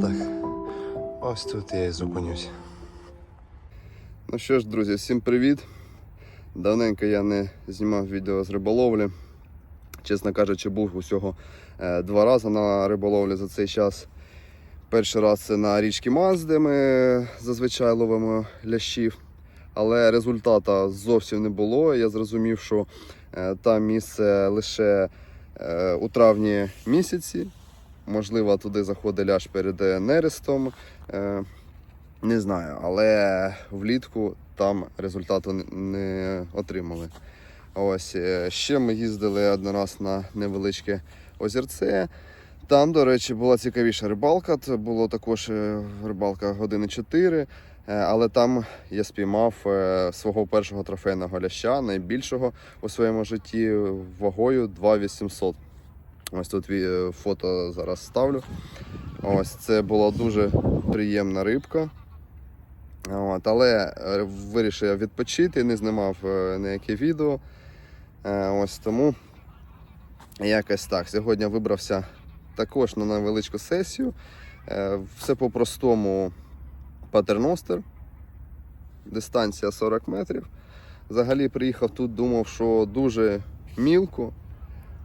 Так, ось тут я і зупинюсь. Ну що ж, друзі, всім привіт. Давненько я не знімав відео з риболовлі. Чесно кажучи, був усього е, два рази на риболовлі за цей час. Перший раз це на річці Маз, де ми зазвичай ловимо лящів. Але результату зовсім не було. Я зрозумів, що е, там місце лише е, у травні місяці. Можливо, туди заходить ляж перед нерестом. Е, Не знаю, але влітку там результату не- отримали. Ось е, ще ми їздили один раз на невеличке озерце. Там, до речі, була цікавіша рибалка. Це було також е, рибалка години 4. Е, Але там я спіймав свого першого трофейного ляща, найбільшого у своєму житті вагою 2800. Ось тут фото зараз ставлю. Ось це була дуже приємна рибка. От, але е, вирішив я відпочити, не знімав е, ніяке відео. Е, Ось тому якось так. Сьогодні вибрався також на невеличку сесію. Е, Все по-простому патерностер. Дистанція 40 метрів. Взагалі приїхав тут, думав, що дуже мілко.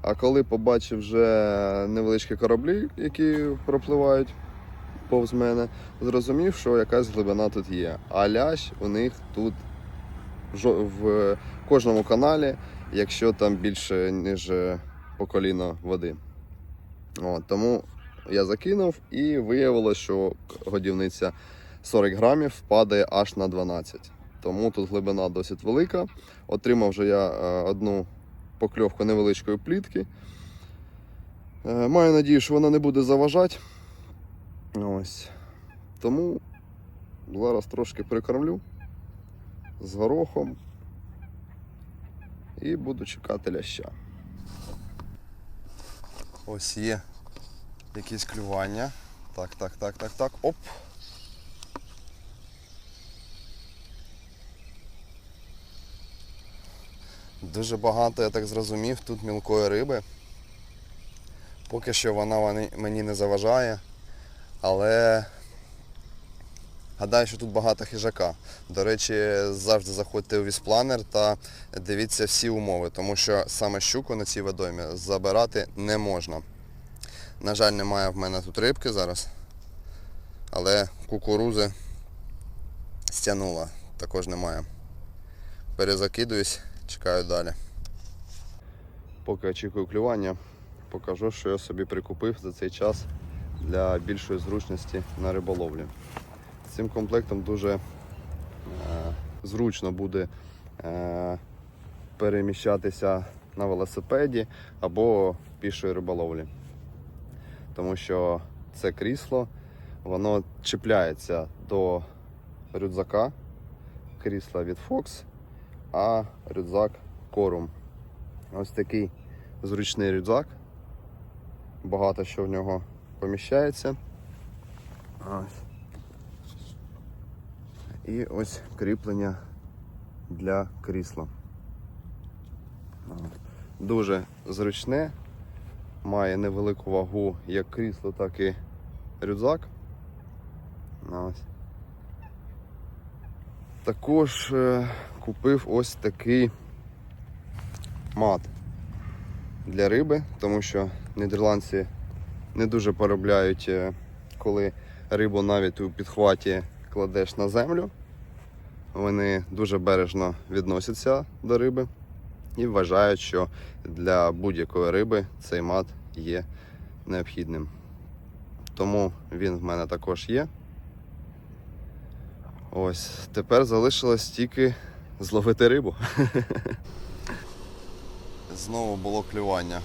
А коли побачив вже невеличкі кораблі, які пропливають повз мене, зрозумів, що якась глибина тут є. А лящ у них тут в кожному каналі, якщо там більше, ніж по коліно води. От, тому я закинув і виявилося, що годівниця 40 грамів падає аж на 12. Тому тут глибина досить велика. Отримав вже я е, одну покльовку невеличкої плітки. Е, Маю надію, що вона не буде заважати. Ось. Тому зараз трошки прикормлю з горохом і буду чекати ляща. Ось є якісь клювання. Так, так, так, так, так. Оп. Дуже багато, я так зрозумів, тут мілкої риби. Поки що вона мені не заважає, але гадаю, що тут багато хижака. До речі, завжди заходьте у віспланер та дивіться всі умови, тому що саме щуку на цій водоймі забирати не можна. На жаль, немає в мене тут рибки зараз, але кукурузи стягнула, також немає. Перезакидуюсь, чекаю далі. Поки очікую клювання, покажу, що я собі прикупив за цей час для більшої зручності на риболовлі. З цим комплектом дуже е, зручно буде е, переміщатися на велосипеді або пішої риболовлі. Тому що це крісло, воно чіпляється до рюкзака, крісла від Fox, а рюкзак Corum. Ось такий зручний рюкзак. Багато що в нього поміщається. Ось. І ось кріплення для крісла. Дуже зручне, має невелику вагу як крісло, так і рюкзак. Ось. Також е, купив ось такий мат для риби, тому що нідерландці не дуже поробляють, е, коли рибу навіть у підхваті кладеш на землю. Вони дуже бережно відносяться до риби і вважають, що для будь-якої риби цей мат є необхідним. тому він в мене також є. Ось, тепер залишилось тільки зловити рибу. Знову було клювання.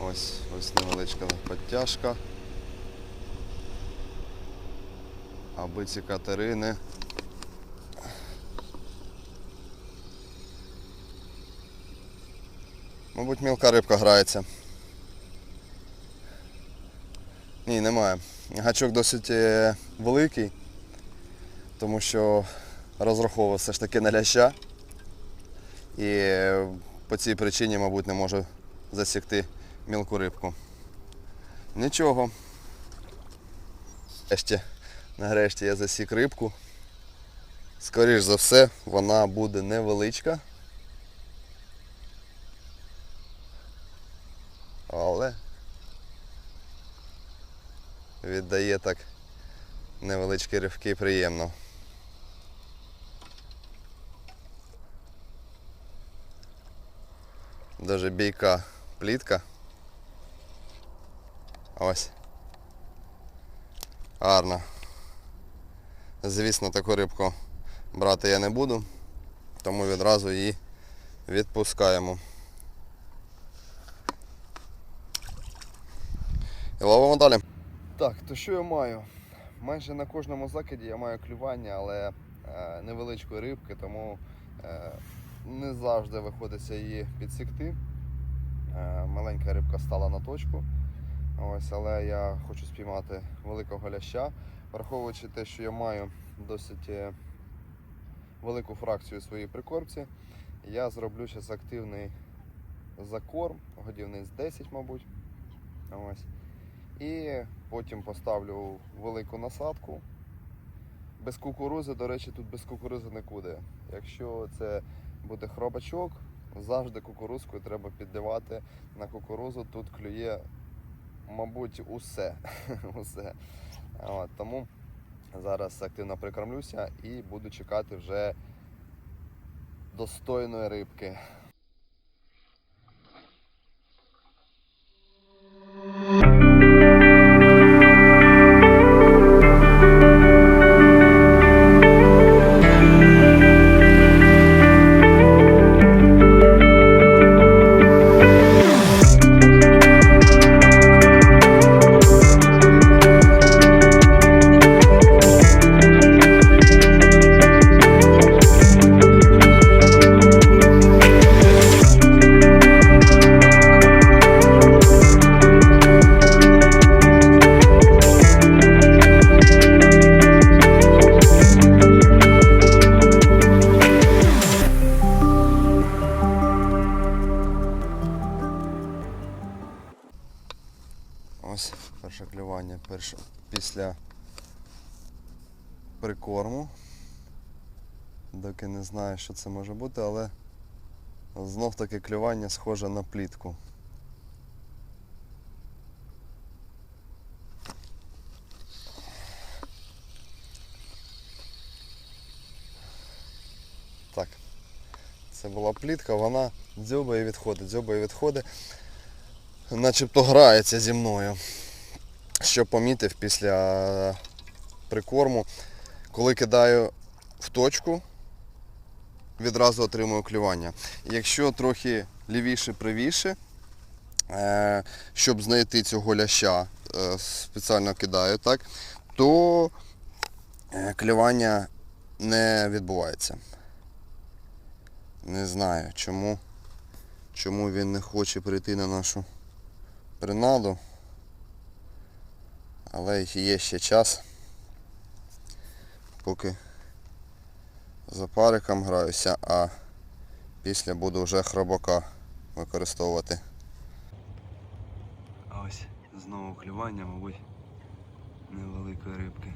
Ось ось невеличка підтяжка. Аби ці катерини. Мабуть, мілка рибка грається. Ні, немає. Гачок досить е, великий, тому що розраховував все ж таки на ляща. І е, по цій причині, мабуть, не можу засікти мілку рибку. Нічого. Нарешті, нарешті я засік рибку. Скоріш за все, вона буде невеличка. Але віддає так невеличкі ривки приємно. Даже бійка плітка. Ось. Гарно. Звісно, таку рибку брати я не буду, тому відразу її відпускаємо. І ловимо далі. Так, то що я маю? Майже на кожному закиді я маю клювання, але е, невеличкої рибки, тому е, не завжди виходиться її підсікти. Е, маленька рибка стала на точку. Ось, але я хочу спіймати великого ляща, враховуючи те, що я маю досить е, велику фракцію своїй прикормці, я зроблю зараз активний закорм, годівниць 10, мабуть. Ось. І потім поставлю велику насадку. Без кукурузи, до речі, тут без кукурузи нікуди. Якщо це буде хробачок, завжди кукурузкою треба піддивати на кукурузу. Тут клює, мабуть, усе. усе. От, тому зараз активно прикормлюся і буду чекати вже достойної рибки. Ось перше клювання перше, після прикорму. Доки не знаю, що це може бути, але знов таки клювання схоже на плітку. Так, це була плітка, вона дзьобає і відходить, дзьобає і відходить начебто грається зі мною. Що помітив після прикорму, коли кидаю в точку, відразу отримую клювання. Якщо трохи лівіше правіше, е, щоб знайти цього ляща, е, спеціально кидаю, так, то е, клювання не відбувається. Не знаю, чому, чому він не хоче прийти на нашу принаду. Але є ще час, поки за париком граюся, а після буду вже хробака використовувати. А ось знову клювання, мабуть, невеликої рибки.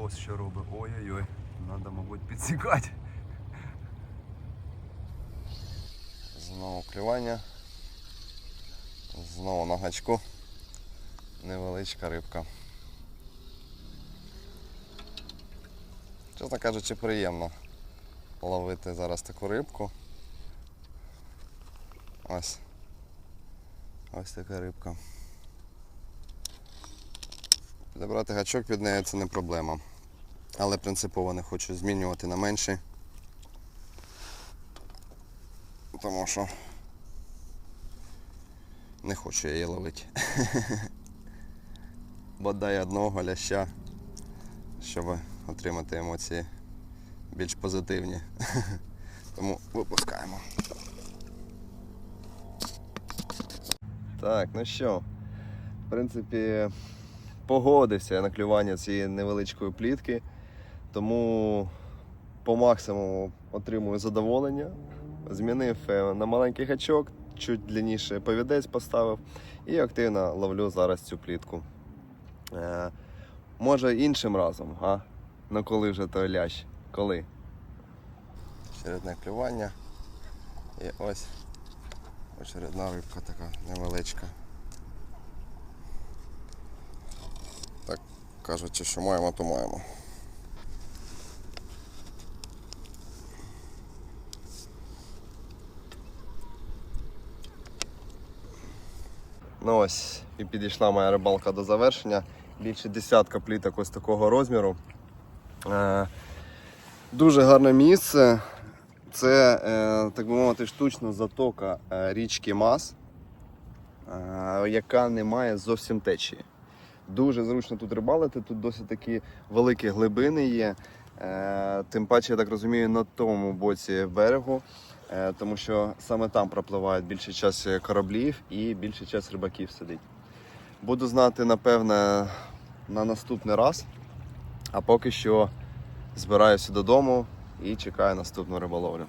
Ось що робить. Ой-ой-ой, треба, мабуть, підсікати. Знову клювання. Знову на гачку. Невеличка рибка. Чесно кажучи, приємно ловити зараз таку рибку. Ось. Ось така рибка. Забрати гачок від неї це не проблема. Але принципово не хочу змінювати на менший. Тому що не хочу я її ловити. Бодай одного ляща, щоб отримати емоції більш позитивні. Тому випускаємо. Так, ну що, в принципі, погодився я на клювання цієї невеличкої плітки, тому по максимуму отримую задоволення. Змінив е, на маленький гачок, чуть длинніше повідець поставив і активно ловлю зараз цю плітку. Е, може іншим разом, а? Ну коли вже той лящ? Коли? Очередне клювання. І ось очередна рибка така невеличка. Так кажучи, що маємо, то маємо. Ну ось і підійшла моя рибалка до завершення. Більше десятка пліток ось такого розміру. Е, дуже гарне місце. Це, е, так би мовити, штучна затока е, річки Мас, яка не має зовсім течії. Дуже зручно тут рибалити, тут досить такі великі глибини є. Тим паче, я так розумію, на тому боці берегу, тому що саме там пропливають більше час кораблів і більше час рибаків сидить. Буду знати, напевне, на наступний раз. А поки що збираюся додому і чекаю наступну риболовлю.